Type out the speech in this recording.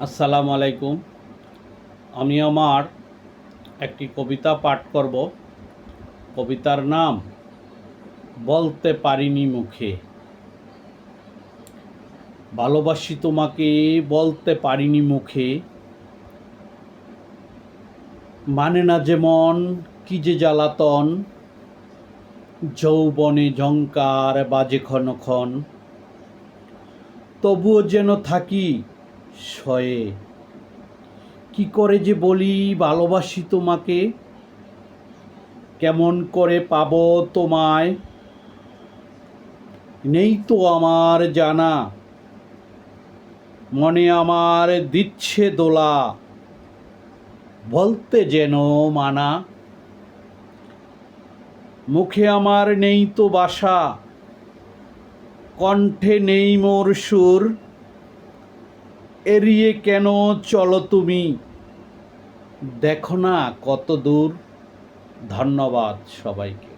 আসসালামু আলাইকুম। আমি আমার একটি কবিতা পাঠ করব। কবিতার নাম, বলতে পারিনি মুখে। ভালোবাসি তোমাকে, বলতে পারিনি মুখে। মানে না যেমন কি যে জ্বালাতন। যৌবনে ঝঙ্কার বাজে ক্ষণ ক্ষণ তবুও যেন থাকি শয়ে কি করে যে বলি, ভালোবাসি তোমাকে। কেমন করে পাব তোমায়? নেই তো আমার জানা। মনে আমার দিচ্ছে দোলা। বলতে যেন মানা। মুখে আমার নেই তো বাসা। কণ্ঠে নেই মোর সুর। এড়িয়ে কেন চলো তুমি? দেখো না কত দূর। ধন্যবাদ সবাইকে।